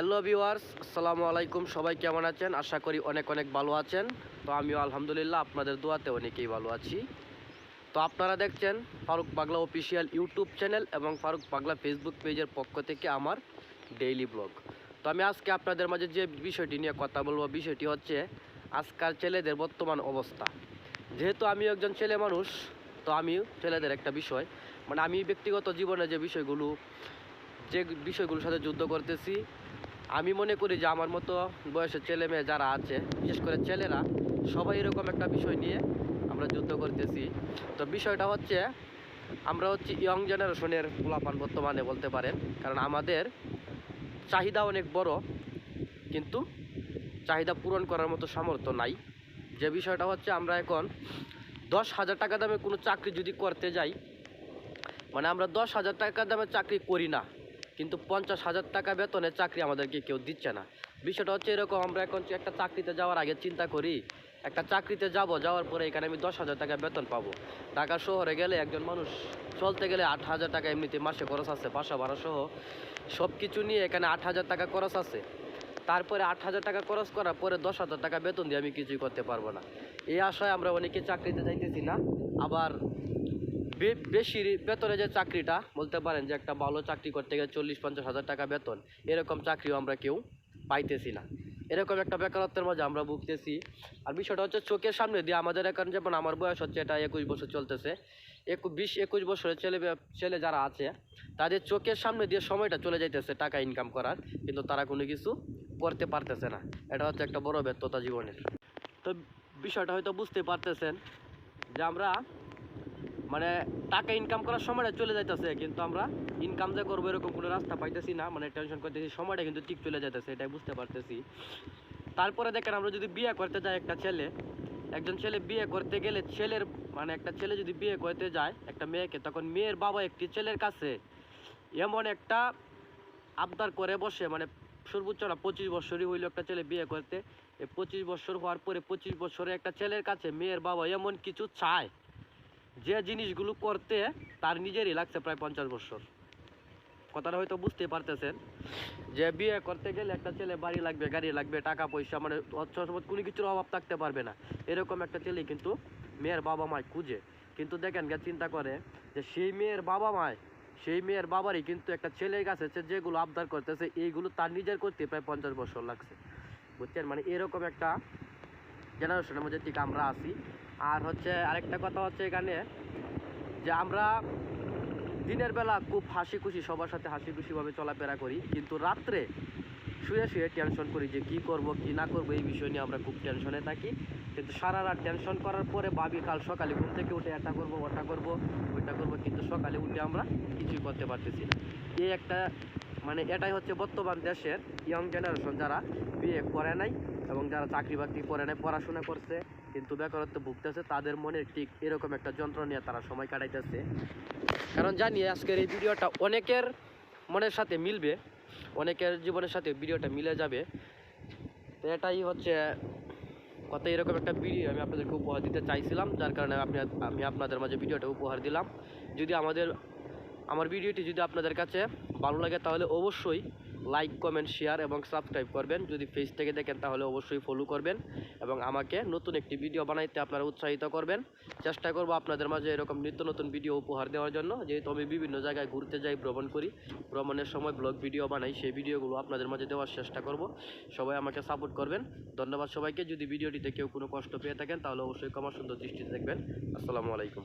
Hello viewers, আসসালামু আলাইকুম। সবাই কেমন আছেন? আশা করি অনেক অনেক ভালো আছেন। তো আমিও আলহামদুলিল্লাহ আপনাদের দোয়াতে অনেকেই ভালো আছি। তো আপনারা দেখছেন ফারুক পাগলা অফিসিয়াল ইউটিউব চ্যানেল এবং ফারুক পাগলা ফেসবুক পেজের পক্ষ থেকে আমার ডেইলি ব্লগ। তো আমি আজকে আপনাদের মাঝে যে বিষয়টি নিয়ে কথা বলব, বিষয়টি হচ্ছে আজকাল ছেলেদের বর্তমান অবস্থা। যেহেতু আমি একজন ছেলে মানুষ, তো আমিও ছেলেদের একটা বিষয় মানে আমি ব্যক্তিগত জীবনে যে বিষয়গুলো, যে বিষয়গুলোর সাথে যুদ্ধ করতেছি আমি মনে করি যে আমার মতো বয়সের ছেলে মেয়ে যারা আছে, বিশেষ করে ছেলেরা, সবাই এরকম একটা বিষয় নিয়ে আমরা যুদ্ধ করতেছি। তো বিষয়টা হচ্ছে, আমরা হচ্ছে ইয়ং জেনারেশনের পোলাপান বর্তমানে বলতে পারেন, কারণ আমাদের চাহিদা অনেক বড়, কিন্তু চাহিদা পূরণ করার মতো সামর্থ্য নাই। যে বিষয়টা হচ্ছে, আমরা এখন দশ হাজার টাকা দামে কোনো চাকরি যদি করতে যাই মানে আমরা দশ হাজার টাকা দামে চাকরি করি না কিন্তু পঞ্চাশ হাজার টাকা বেতনে চাকরি আমাদেরকে কেউ দিচ্ছে না। বিষয়টা হচ্ছে এরকম, আমরা এখন একটা চাকরিতে যাওয়ার আগে চিন্তা করি, একটা চাকরিতে যাব, যাওয়ার পরে এখানে আমি দশ হাজার টাকা বেতন পাবো। ঢাকা শহরে গেলে একজন মানুষ চলতে গেলে আট হাজার টাকা এমনিতে মাসে খরচ আছে, বাসা ভাড়া সহ সব কিছু নিয়ে এখানে আট হাজার টাকা খরচ আছে। তারপরে আট হাজার টাকা খরচ করার পরে দশ হাজার টাকা বেতন দিয়ে আমি কিছুই করতে পারব না। এই আশায় আমরা অনেকে চাকরিতে যাইতেছি না, আবার বেশি বেতনে যে চাকরিটা, বলতে পারেন যে একটা ভালো চাকরি করতে গেলে চল্লিশ, পঞ্চাশ হাজার টাকা বেতন, এরকম চাকরিও আমরা কেউ পাইতেছি না। এরকম একটা বেকারত্বের মাঝে আমরা ভুগতেছি। আর বিষয়টা হচ্ছে চোখের সামনে দিয়ে আমাদের এখন যেমন আমার বয়স হচ্ছে, এটা একুশ বছর চলতেছে। একু, বিশ, একুশ বছরের ছেলে ছেলে যারা আছে, তাদের চোখের সামনে দিয়ে সময়টা চলে যাইতেছে টাকা ইনকাম করার, কিন্তু তারা কোনো কিছু করতে পারতেছে না। এটা হচ্ছে একটা বড় ব্যর্থতা জীবনের। তো বিষয়টা হয়তো বুঝতে পারতেছেন যে আমরা মানে টাকা ইনকাম করার সময়টা চলে যাইতেছে, কিন্তু আমরা ইনকাম যে করব এরকম কোনো রাস্তা পাইতেছি না মানে টেনশন করতেছি, সময়টা কিন্তু ঠিক চলে যাইতেছে, এটাই বুঝতে পারতেছি। তারপরে দেখেন আমরা যদি বিয়ে করতে যাই একটা ছেলে, একজন ছেলে বিয়ে করতে গেলে ছেলের মানে একটা ছেলে যদি বিয়ে করতে যায় একটা মেয়েকে, তখন মেয়ের বাবা একটি ছেলের কাছে এমন একটা আবদার করে বসে মানে সর্বোচ্চ না পঁচিশ বছরই হইল একটা ছেলে বিয়ে করতে, এই পঁচিশ বছর হওয়ার পরে পঁচিশ বছরে একটা ছেলের কাছে মেয়ের বাবা এমন কিছু চায় যে জিনিসগুলো করতে তার নিজেরই লাগছে প্রায় পঞ্চাশ বছর। কথাটা হয়তো বুঝতে পারতেছেন। যে বিয়ে করতে গেলে একটা ছেলে বাড়ি লাগবে, গাড়ি লাগবে, টাকা, পয়সা মানে অর্থ কোনো কিছুর অভাব থাকতে পারবে না। এরকম একটা ছেলে কিন্তু মেয়ের বাবা মায় খুঁজে। কিন্তু দেখেন গে চিন্তা করে যে সেই মেয়ের বাবা মায়, সেই মেয়ের বাবারই কিন্তু একটা ছেলের কাছে যেগুলো আবদার করতেছে, এইগুলো তার নিজের করতে প্রায় পঞ্চাশ বছর লাগছে। বুঝছেন? মানে এরকম একটা জেনারেশনের মধ্যে ঠিক আমরা আছি। আর হচ্ছে আরেকটা কথা হচ্ছে এখানে যে আমরা দিনের বেলা খুব হাসি খুশি, সবার সাথে হাসি খুশিভাবে চলাফেরা করি, কিন্তু রাত্রে শুয়ে শুয়ে টেনশন করি যে কি করব, কি না করব, এই বিষয় নিয়ে আমরা খুব টেনশনে থাকি। কিন্তু সারা রাত টেনশন করার পরে ভাবি কাল সকালে ঘুম থেকে উঠে এটা করব, ওটা করব, ওইটা করব, কিন্তু সকালে উঠে আমরা কিছুই করতে পারতেছি না। এই একটা মানে এটাই হচ্ছে বর্তমান দেশের ইয়ং জেনারেশন যারা বিয়ে করে নাই এবং যারা চাকরি বাকরি করে নাই, পড়াশোনা করছে। কিন্তু বেকারত্ব ভুগতেছে, তাদের মনে ঠিক এরকম একটা যন্ত্র নিয়ে তারা সময় কাটাইতেছে। কারণ জানি, আজকের এই ভিডিওটা অনেকের মনের সাথে মিলবে, অনেকের জীবনের সাথে ভিডিওটা মিলে যাবে। তো এটাই হচ্ছে কথা, এরকম একটা ভিডিও আমি আপনাদেরকে উপহার দিতে চাইছিলাম, যার কারণে আপনি, আমি আপনাদের মাঝে ভিডিওটা উপহার দিলাম। যদি আমাদের, আমার ভিডিওটি যদি আপনাদের কাছে ভালো লাগে, তাহলে অবশ্যই লাইক, কমেন্ট, শেয়ার এবং সাবস্ক্রাইব করবেন। যদি ফেস থেকে দেখেন তাহলে অবশ্যই ফলো করবেন এবং আমাকে নতুন একটি ভিডিও বানাইতে আপনারা উৎসাহিত করবেন। চেষ্টা করব আপনাদের মাঝে এরকম নিত্য নতুন ভিডিও উপহার দেওয়ার জন্য। যেহেতু আমি বিভিন্ন জায়গায় ঘুরতে যাই, ভ্রমণ করি, ভ্রমণের সময় ব্লগ ভিডিও বানাই, সেই ভিডিওগুলো আপনাদের মাঝে দেওয়ার চেষ্টা করব। সবাই আমাকে সাপোর্ট করবেন। ধন্যবাদ সবাইকে। যদি ভিডিওটিতে কেউ কোনো কষ্ট পেয়ে থাকেন তাহলে অবশ্যই কমার সুন্দর দৃষ্টিতে দেখবেন। আসসালামু আলাইকুম।